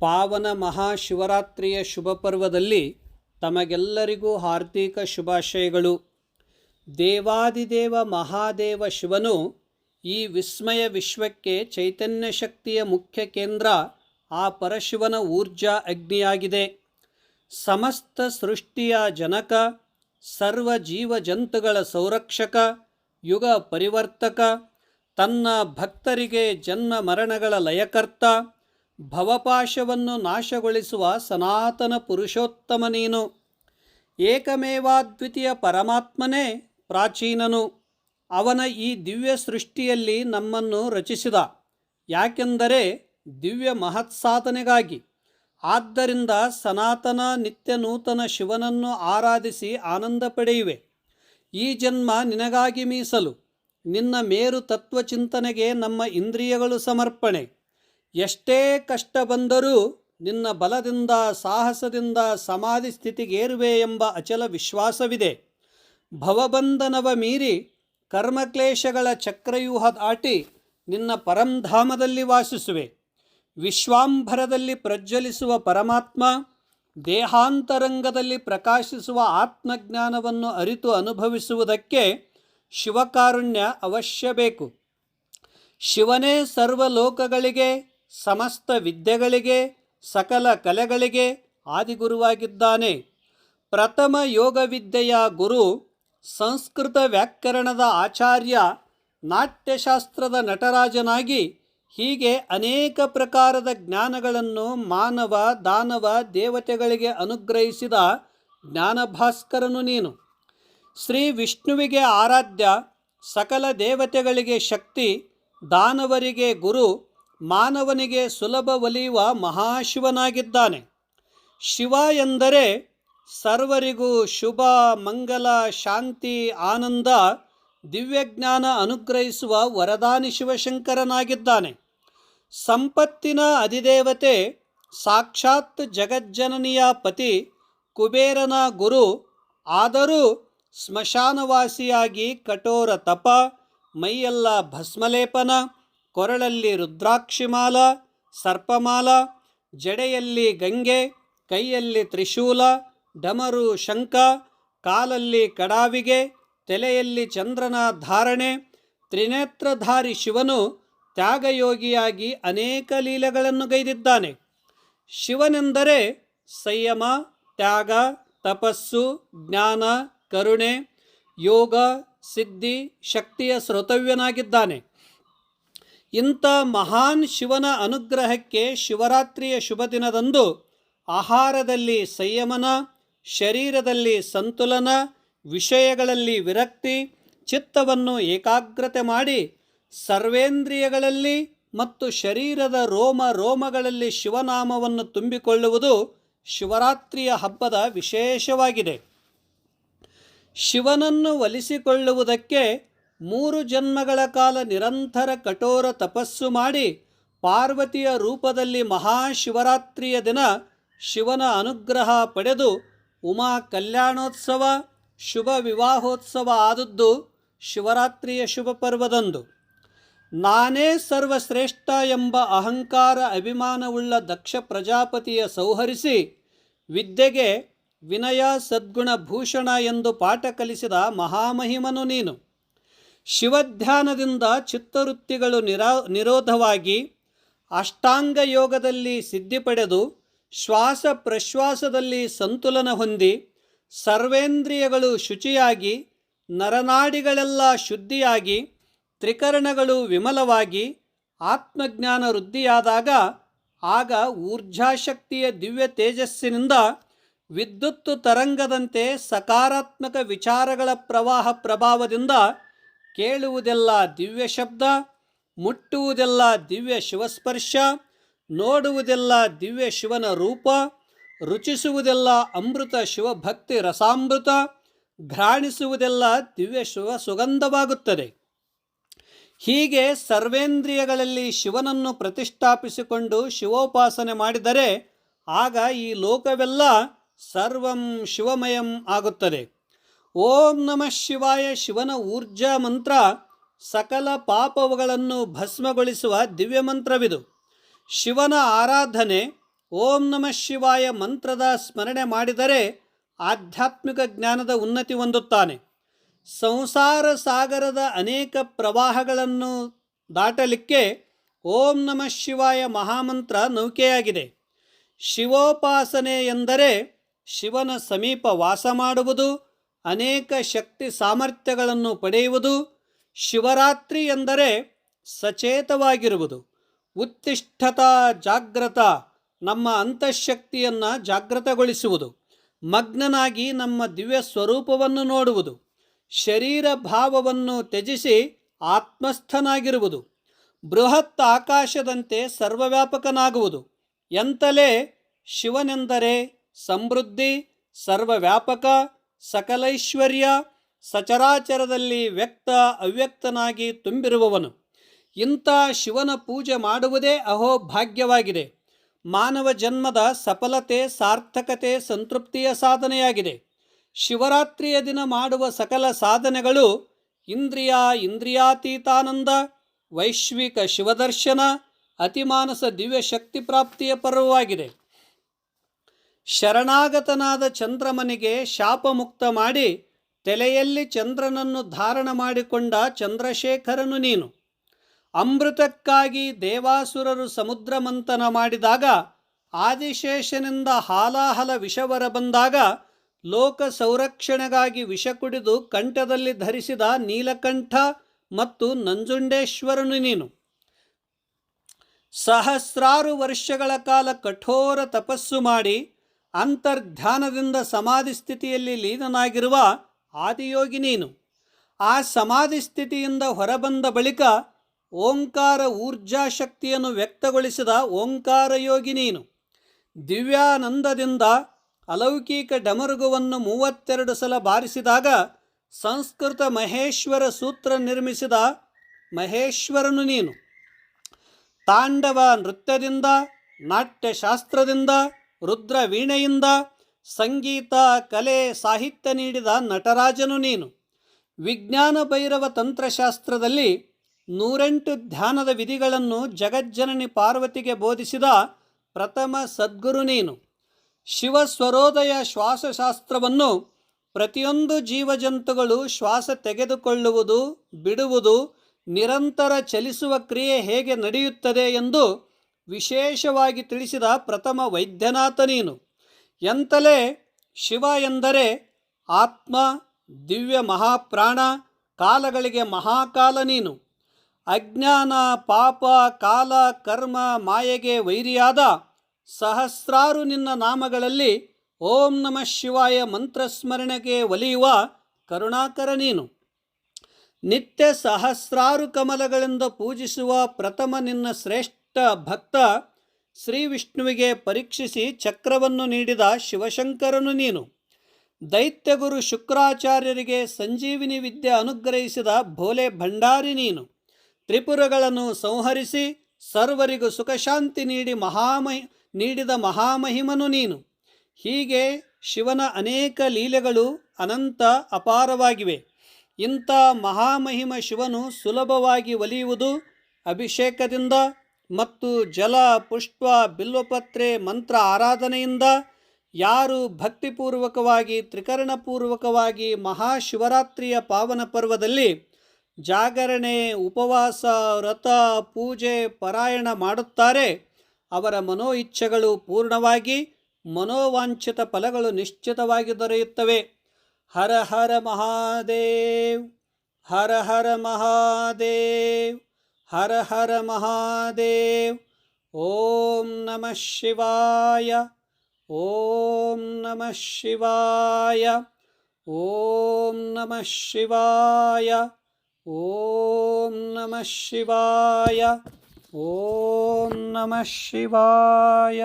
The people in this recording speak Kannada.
ಪಾವನ ಮಹಾಶಿವರಾತ್ರಿಯ ಶುಭ ಪರ್ವದಲ್ಲಿ ತಮಗೆಲ್ಲರಿಗೂ ಹಾರ್ದಿಕ ಶುಭಾಶಯಗಳು. ದೇವಾದಿದೇವ ಮಹಾದೇವ ಶಿವನು ಈ ವಿಸ್ಮಯ ವಿಶ್ವಕ್ಕೆ ಚೈತನ್ಯ ಶಕ್ತಿಯ ಮುಖ್ಯ ಕೇಂದ್ರ ಆ ಪರಶಿವನ ಊರ್ಜಾ ಅಗ್ನಿಯಾಗಿದೆ. ಸಮಸ್ತ ಸೃಷ್ಟಿಯ ಜನಕ, ಸರ್ವ ಜೀವ ಜಂತುಗಳ ಸಂರಕ್ಷಕ, ಯುಗ ಪರಿವರ್ತಕ, ತನ್ನ ಭಕ್ತರಿಗೆ ಜನ್ಮ ಮರಣಗಳ ಲಯಕರ್ತ ಭವಪಾಶವನ್ನು ನಾಶಗೊಳಿಸುವ ಸನಾತನ ಪುರುಷೋತ್ತಮ ನೀನು. ಏಕಮೇವಾದ್ವಿತೀಯ ಪರಮಾತ್ಮನೇ ಪ್ರಾಚೀನನು. ಅವನ ಈ ದಿವ್ಯ ಸೃಷ್ಟಿಯಲ್ಲಿ ನಮ್ಮನ್ನು ರಚಿಸಿದ. ಯಾಕೆಂದರೆ ದಿವ್ಯ ಮಹತ್ಸಾಧನೆಗಾಗಿ. ಆದ್ದರಿಂದ ಸನಾತನ ನಿತ್ಯ ನೂತನ ಶಿವನನ್ನು ಆರಾಧಿಸಿ ಆನಂದ ಪಡೆಯುವೆ. ಈ ಜನ್ಮ ನಿನಗಾಗಿ ಮೀಸಲು. ನಿನ್ನ ಮೇರು ತತ್ವಚಿಂತನೆಗೆ ನಮ್ಮ ಇಂದ್ರಿಯಗಳು ಸಮರ್ಪಣೆ. ಎಷ್ಟೇ ಕಷ್ಟ ಬಂದರೂ ನಿನ್ನ ಬಲದಿಂದ, ಸಾಹಸದಿಂದ ಸಮಾಧಿ ಸ್ಥಿತಿಗೇರುವೆ ಎಂಬ ಅಚಲ ವಿಶ್ವಾಸವಿದೆ. ಭವಬಂಧನವ ಮೀರಿ ಕರ್ಮಕ್ಲೇಶಗಳ ಚಕ್ರವ್ಯೂಹ ದಾಟಿ ನಿನ್ನ ಪರಂಧಾಮದಲ್ಲಿ ವಾಸಿಸುವೆ. ವಿಶ್ವಾಂಭರದಲ್ಲಿ ಪ್ರಜ್ವಲಿಸುವ ಪರಮಾತ್ಮ, ದೇಹಾಂತರಂಗದಲ್ಲಿ ಪ್ರಕಾಶಿಸುವ ಆತ್ಮಜ್ಞಾನವನ್ನು ಅರಿತು ಅನುಭವಿಸುವುದಕ್ಕೆ ಶಿವಕಾರುಣ್ಯ ಅವಶ್ಯ ಬೇಕು ಶಿವನೇ ಸರ್ವ ಲೋಕಗಳಿಗೆ ಸಮಸ್ತ ವಿದ್ಯೆಗಳಿಗೆ, ಸಕಲ ಕಲೆಗಳಿಗೆ ಆದಿಗುರುವಾಗಿದ್ದಾನೆ. ಪ್ರಥಮ ಯೋಗವಿದ್ಯೆಯ ಗುರು, ಸಂಸ್ಕೃತ ವ್ಯಾಕರಣದ ಆಚಾರ್ಯ, ನಾಟ್ಯಶಾಸ್ತ್ರದ ನಟರಾಜನಾಗಿ ಹೀಗೆ ಅನೇಕ ಪ್ರಕಾರದ ಜ್ಞಾನಗಳನ್ನು ಮಾನವ, ದಾನವ, ದೇವತೆಗಳಿಗೆ ಅನುಗ್ರಹಿಸಿದ ಜ್ಞಾನಭಾಸ್ಕರನು ನೀನು. ಶ್ರೀ ವಿಷ್ಣುವಿಗೆ ಆರಾಧ್ಯ, ಸಕಲ ದೇವತೆಗಳಿಗೆ ಶಕ್ತಿ, ದಾನವರಿಗೆ ಗುರು ಮಾನವನಿಗೆ ಸುಲಭ ಒಲಿಯುವ ಮಹಾಶಿವನಾಗಿದ್ದಾನೆ. ಶಿವ ಎಂದರೆ ಸರ್ವರಿಗೂ ಶುಭ, ಮಂಗಲ, ಶಾಂತಿ, ಆನಂದ, ದಿವ್ಯಜ್ಞಾನ ಅನುಗ್ರಹಿಸುವ ವರದಾನಿ ಶಿವಶಂಕರನಾಗಿದ್ದಾನೆ. ಸಂಪತ್ತಿನ ಅಧಿದೇವತೆ, ಸಾಕ್ಷಾತ್ ಜಗಜ್ಜನನಿಯ ಪತಿ, ಕುಬೇರನ ಗುರು, ಆದರೂ ಸ್ಮಶಾನವಾಸಿಯಾಗಿ ಕಠೋರ ತಪ, ಮೈಯೆಲ್ಲ ಭಸ್ಮಲೇಪನ ಕೊರಳಲ್ಲಿ ರುದ್ರಾಕ್ಷಿಮಾಲ, ಸರ್ಪಮಾಲ, ಜಡೆಯಲ್ಲಿ ಗಂಗೆ, ಕೈಯಲ್ಲಿ ತ್ರಿಶೂಲ, ಡಮರು ಶಂಖ, ಕಾಲಲ್ಲಿ ಕಡಾವಿಗೆ, ತಲೆಯಲ್ಲಿ ಚಂದ್ರನ ಧಾರಣೆ, ತ್ರಿನೇತ್ರಧಾರಿ ಶಿವನು ತ್ಯಾಗಯೋಗಿಯಾಗಿ ಅನೇಕ ಲೀಲೆಗಳನ್ನು ಗೈದಿದ್ದಾನೆ. ಶಿವನೆಂದರೆ ಸಂಯಮ, ತ್ಯಾಗ, ತಪಸ್ಸು, ಜ್ಞಾನ, ಕರುಣೆ, ಯೋಗ, ಸಿದ್ಧಿ, ಶಕ್ತಿಯ ಶ್ರೋತವ್ಯನಾಗಿದ್ದಾನೆ. ಇಂಥ ಮಹಾನ್ ಶಿವನ ಅನುಗ್ರಹಕ್ಕೆ ಶಿವರಾತ್ರಿಯ ಶುಭ ದಿನದಂದು ಆಹಾರದಲ್ಲಿ ಸಂಯಮನ, ಶರೀರದಲ್ಲಿ ಸಂತುಲನ, ವಿಷಯಗಳಲ್ಲಿ ವಿರಕ್ತಿ, ಚಿತ್ತವನ್ನು ಏಕಾಗ್ರತೆ ಮಾಡಿ ಸರ್ವೇಂದ್ರಿಯಗಳಲ್ಲಿ ಮತ್ತು ಶರೀರದ ರೋಮ ರೋಮಗಳಲ್ಲಿ ಶಿವನಾಮವನ್ನು ತುಂಬಿಕೊಳ್ಳುವುದು ಶಿವರಾತ್ರಿಯ ಹಬ್ಬದ ವಿಶೇಷವಾಗಿದೆ. ಶಿವನನ್ನು ಒಲಿಸಿಕೊಳ್ಳುವುದಕ್ಕೆ ಮೂರು ಜನ್ಮಗಳ ಕಾಲ ನಿರಂತರ ಕಠೋರ ತಪಸ್ಸು ಮಾಡಿ ಪಾರ್ವತಿಯ ರೂಪದಲ್ಲಿ ಮಹಾಶಿವರಾತ್ರಿಯ ದಿನ ಶಿವನ ಅನುಗ್ರಹ ಪಡೆದು ಉಮಾ ಕಲ್ಯಾಣೋತ್ಸವ, ಶುಭ ವಿವಾಹೋತ್ಸವ ಆದದ್ದು ಶಿವರಾತ್ರಿಯ ಶುಭ ಪರ್ವದಂದು. ನಾನೇ ಸರ್ವಶ್ರೇಷ್ಠ ಎಂಬ ಅಹಂಕಾರ ಅಭಿಮಾನವುಳ್ಳ ದಕ್ಷ ಪ್ರಜಾಪತಿಯ ಸೌಹರಿಸಿ ವಿದ್ಯೆಗೆ ವಿನಯ ಸದ್ಗುಣ ಭೂಷಣ ಎಂದು ಪಾಠ ಕಲಿಸಿದ ಮಹಾಮಹಿಮನು ನೀನು. ಶಿವಧ್ಯಾನದಿಂದ ಚಿತ್ತವೃತ್ತಿಗಳು ನಿರಾ, ನಿರೋಧವಾಗಿ ಅಷ್ಟಾಂಗ ಯೋಗದಲ್ಲಿ ಸಿದ್ಧಿ ಪಡೆದು ಶ್ವಾಸ ಪ್ರಶ್ವಾಸದಲ್ಲಿ ಸಂತುಲನ ಹೊಂದಿ ಸರ್ವೇಂದ್ರಿಯಗಳು ಶುಚಿಯಾಗಿ, ನರನಾಡಿಗಳೆಲ್ಲ ಶುದ್ಧಿಯಾಗಿ, ತ್ರಿಕರಣಗಳು ವಿಮಲವಾಗಿ, ಆತ್ಮಜ್ಞಾನ ವೃದ್ಧಿಯಾದಾಗ ಆಗ ಊರ್ಜಾಶಕ್ತಿಯ ದಿವ್ಯ ತೇಜಸ್ಸಿನಿಂದ ವಿದ್ಯುತ್ತು ತರಂಗದಂತೆ ಸಕಾರಾತ್ಮಕ ವಿಚಾರಗಳ ಪ್ರವಾಹ ಪ್ರಭಾವದಿಂದ ಕೇಳುವುದೆಲ್ಲ ದಿವ್ಯ ಶಬ್ದ, ಮುಟ್ಟುವುದೆಲ್ಲ ದಿವ್ಯ ಶಿವಸ್ಪರ್ಶ, ನೋಡುವುದೆಲ್ಲ ದಿವ್ಯ ಶಿವನ ರೂಪ, ರುಚಿಸುವುದೆಲ್ಲ ಅಮೃತ ಶಿವಭಕ್ತಿ ರಸಾಮೃತ, ಘ್ರಾಣಿಸುವುದೆಲ್ಲ ದಿವ್ಯ ಶಿವ ಸುಗಂಧವಾಗುತ್ತದೆ. ಹೀಗೆ ಸರ್ವೇಂದ್ರಿಯಗಳಲ್ಲಿ ಶಿವನನ್ನು ಪ್ರತಿಷ್ಠಾಪಿಸಿಕೊಂಡು ಶಿವೋಪಾಸನೆ ಮಾಡಿದರೆ ಆಗ ಈ ಲೋಕವೆಲ್ಲ ಸರ್ವಂ ಶಿವಮಯಂ ಆಗುತ್ತದೆ. ಓಂ ನಮಃ ಶಿವಾಯ ಶಿವನ ಊರ್ಜಾ ಮಂತ್ರ ಸಕಲ ಪಾಪಗಳನ್ನು ಭಸ್ಮಗೊಳಿಸುವ ದಿವ್ಯ ಮಂತ್ರವಿದು. ಶಿವನ ಆರಾಧನೆ ಓಂ ನಮಃ ಶಿವಾಯ ಮಂತ್ರದ ಸ್ಮರಣೆ ಮಾಡಿದರೆ ಆಧ್ಯಾತ್ಮಿಕ ಜ್ಞಾನದ ಉನ್ನತಿ ಹೊಂದುತ್ತಾನೆ. ಸಂಸಾರ ಸಾಗರದ ಅನೇಕ ಪ್ರವಾಹಗಳನ್ನು ದಾಟಲಿಕ್ಕೆ ಓಂ ನಮಃ ಶಿವಾಯ ಮಹಾಮಂತ್ರ ನೌಕೆಯಾಗಿದೆ. ಶಿವೋಪಾಸನೆ ಎಂದರೆ ಶಿವನ ಸಮೀಪ ವಾಸ ಮಾಡುವುದು ಅನೇಕ ಶಕ್ತಿ ಸಾಮರ್ಥ್ಯಗಳನ್ನು ಪಡೆಯುವುದು ಶಿವರಾತ್ರಿ ಎಂದರೆ ಸಚೇತವಾಗಿರುವುದು. ಉತ್ತಿಷ್ಠತ ಜಾಗ್ರತ ನಮ್ಮ ಅಂತಃಶಕ್ತಿಯನ್ನು ಜಾಗೃತಗೊಳಿಸುವುದು ಮಗ್ನನಾಗಿ ನಮ್ಮ ದಿವ್ಯ ಸ್ವರೂಪವನ್ನು ನೋಡುವುದು. ಶರೀರ ಭಾವವನ್ನು ತ್ಯಜಿಸಿ ಆತ್ಮಸ್ಥನಾಗಿರುವುದು. ಬೃಹತ್ ಆಕಾಶದಂತೆ ಸರ್ವವ್ಯಾಪಕನಾಗುವುದು. ಎಂತಲೇ ಶಿವನೆಂದರೆ ಸಮೃದ್ಧಿ, ಸರ್ವವ್ಯಾಪಕ ಸಕಲೈಶ್ವರ್ಯ ಸಚರಾಚರದಲ್ಲಿ ವ್ಯಕ್ತ ಅವ್ಯಕ್ತನಾಗಿ ತುಂಬಿರುವವನು. ಇಂಥ ಶಿವನ ಪೂಜೆ ಮಾಡುವುದೇ ಅಹೋ ಭಾಗ್ಯವಾಗಿದೆ. ಮಾನವ ಜನ್ಮದ ಸಫಲತೆ, ಸಾರ್ಥಕತೆ, ಸಂತೃಪ್ತಿಯ ಸಾಧನೆಯಾಗಿದೆ. ಶಿವರಾತ್ರಿಯ ದಿನ ಮಾಡುವ ಸಕಲ ಸಾಧನೆಗಳು ಇಂದ್ರಿಯ ಇಂದ್ರಿಯಾತೀತಾನಂದ, ವೈಶ್ವಿಕ ಶಿವದರ್ಶನ, ಅತಿಮಾನಸ ದಿವ್ಯ ಶಕ್ತಿ ಪ್ರಾಪ್ತಿಯ ಪರ್ವವಾಗಿದೆ. ಶರಣಾಗತನಾದ ಚಂದ್ರಮನಿಗೆ ಶಾಪಮುಕ್ತ ಮಾಡಿ ತಲೆಯಲ್ಲಿ ಚಂದ್ರನನ್ನು ಧಾರಣ ಮಾಡಿಕೊಂಡ ಚಂದ್ರಶೇಖರನು ನೀನು. ಅಮೃತಕ್ಕಾಗಿ ದೇವಾಸುರರು ಸಮುದ್ರ ಮಂಥನ ಮಾಡಿದಾಗ, ಆದಿಶೇಷನಿಂದ ಹಾಲಾಹಲ ವಿಷವರ ಬಂದಾಗ, ಲೋಕ ಸಂರಕ್ಷಣೆಗಾಗಿ ವಿಷ ಕುಡಿದು ಕಂಠದಲ್ಲಿ ಧರಿಸಿದ ನೀಲಕಂಠ ಮತ್ತು ನಂಜುಂಡೇಶ್ವರನು ನೀನು. ಸಹಸ್ರಾರು ವರ್ಷಗಳ ಕಾಲ ಕಠೋರ ತಪಸ್ಸು ಮಾಡಿ ಅಂತರ್ಧ್ಯಾನದಿಂದ ಸಮಾಧಿ ಸ್ಥಿತಿಯಲ್ಲಿ ಲೀನನಾಗಿರುವ ಆದಿಯೋಗಿ ನೀನು. ಆ ಸಮಾಧಿ ಸ್ಥಿತಿಯಿಂದ ಹೊರಬಂದ ಬಳಿಕ ಓಂಕಾರ ಊರ್ಜಾ ಶಕ್ತಿಯನ್ನು ವ್ಯಕ್ತಗೊಳಿಸಿದ ಓಂಕಾರ ಯೋಗಿ ನೀನು. ದಿವ್ಯಾನಂದದಿಂದ ಅಲೌಕಿಕ ಡಮರುಗುವನ್ನು ಮೂವತ್ತೆರಡು ಸಲ ಬಾರಿಸಿದಾಗ ಸಂಸ್ಕೃತ ಮಹೇಶ್ವರ ಸೂತ್ರ ನಿರ್ಮಿಸಿದ ಮಹೇಶ್ವರನು ನೀನು. ತಾಂಡವ ನೃತ್ಯದಿಂದ, ನಾಟ್ಯಶಾಸ್ತ್ರದಿಂದ ರುದ್ರ ವೀಣೆಯಿಂದ ಸಂಗೀತ, ಕಲೆ, ಸಾಹಿತ್ಯ ನೀಡಿದ ನಟರಾಜನು ನೀನು. ವಿಜ್ಞಾನ ಭೈರವ ತಂತ್ರಶಾಸ್ತ್ರದಲ್ಲಿ ನೂರೆಂಟು ಧ್ಯಾನದ ವಿಧಿಗಳನ್ನು ಜಗಜ್ಜನನಿ ಪಾರ್ವತಿಗೆ ಬೋಧಿಸಿದ ಪ್ರಥಮ ಸದ್ಗುರು ನೀನು. ಶಿವ ಸ್ವರೋದಯ ಶ್ವಾಸಶಾಸ್ತ್ರವನ್ನು ಪ್ರತಿಯೊಂದು ಜೀವಜಂತುಗಳು ಶ್ವಾಸ ತೆಗೆದುಕೊಳ್ಳುವುದು, ಬಿಡುವುದು, ನಿರಂತರ ಚಲಿಸುವ ಕ್ರಿಯೆ ಹೇಗೆ ನಡೆಯುತ್ತದೆ ಎಂದು ವಿಶೇಷವಾಗಿ ತಿಳಿಸಿದ ಪ್ರಥಮ ವೈದ್ಯನಾಥ ನೀನು. ಎಂತಲೇ ಶಿವ ಎಂದರೆ ಆತ್ಮ, ದಿವ್ಯ ಮಹಾಪ್ರಾಣ, ಕಾಲಗಳಿಗೆ ಮಹಾಕಾಲ ನೀನು. ಅಜ್ಞಾನ, ಪಾಪ, ಕಾಲ, ಕರ್ಮ, ಮಾಯೆಗೆ ವೈರಿಯಾದ ಸಹಸ್ರಾರು ನಿನ್ನ ನಾಮಗಳಲ್ಲಿ ಓಂ ನಮಃ ಶಿವಾಯ ಮಂತ್ರಸ್ಮರಣೆಗೆ ಒಲಿಯುವ ಕರುಣಾಕರ ನೀನು. ನಿತ್ಯ ಸಹಸ್ರಾರು ಕಮಲಗಳಿಂದ ಪೂಜಿಸುವ ಪ್ರಥಮ ನಿನ್ನ ಶ್ರೇಷ್ಠ ಭಕ್ತ ಶ್ರೀ ವಿಷ್ಣುವಿಗೆ ಪರೀಕ್ಷಿಸಿ ಚಕ್ರವನ್ನು ನೀಡಿದ ಶಿವಶಂಕರನು ನೀನು. ದೈತ್ಯಗುರು ಶುಕ್ರಾಚಾರ್ಯರಿಗೆ ಸಂಜೀವಿನಿ ವಿದ್ಯೆ ಅನುಗ್ರಹಿಸಿದ ಭೋಲೆ ಭಂಡಾರಿ ನೀನು. ತ್ರಿಪುರಗಳನ್ನು ಸಂಹರಿಸಿ ಸರ್ವರಿಗೂ ಸುಖಶಾಂತಿ ನೀಡಿ ಮಹಾಮಹಿ, ನೀಡಿದ ಮಹಾಮಹಿಮನು ನೀನು. ಹೀಗೆ ಶಿವನ ಅನೇಕ ಲೀಲೆಗಳು ಅನಂತ ಅಪಾರವಾಗಿವೆ. ಇಂಥ ಮಹಾಮಹಿಮ ಶಿವನು ಸುಲಭವಾಗಿ ಒಲಿಯುವುದು ಅಭಿಷೇಕದಿಂದ ಮತ್ತು ಜಲ, ಪುಷ್ಪ, ಬಿಲ್ವಪತ್ರೆ, ಮಂತ್ರ ಆರಾಧನೆಯಿಂದ ಯಾರು ಭಕ್ತಿಪೂರ್ವಕವಾಗಿ, ತ್ರಿಕರಣಪೂರ್ವಕವಾಗಿ ಮಹಾಶಿವರಾತ್ರಿಯ ಪಾವನ ಪರ್ವದಲ್ಲಿ ಜಾಗರಣೆ, ಉಪವಾಸ, ವ್ರತ, ಪೂಜೆ, ಪಾರಾಯಣ ಮಾಡುತ್ತಾರೆ, ಅವರ ಮನೋ ಇಚ್ಛೆಗಳು ಪೂರ್ಣವಾಗಿ ಮನೋವಾಂಛಿತ ಫಲಗಳು ನಿಶ್ಚಿತವಾಗಿ ದೊರೆಯುತ್ತವೆ. ಹರ ಹರ ಮಹಾದೇವ್, ಹರ ಹರ ಮಹಾದೇವ್. ಹರ ಹರ ಮಹಾದೇವ್ ಓಂ ನಮಃ ಶಿವಾಯ ಓಂ ನಮಃ ಶಿವಾಯ ಓಂ ನಮಃ ಶಿವಾಯ ಓಂ ನಮಃ ಶಿವಾಯ ಓಂ ನಮಃ ಶಿವಾಯ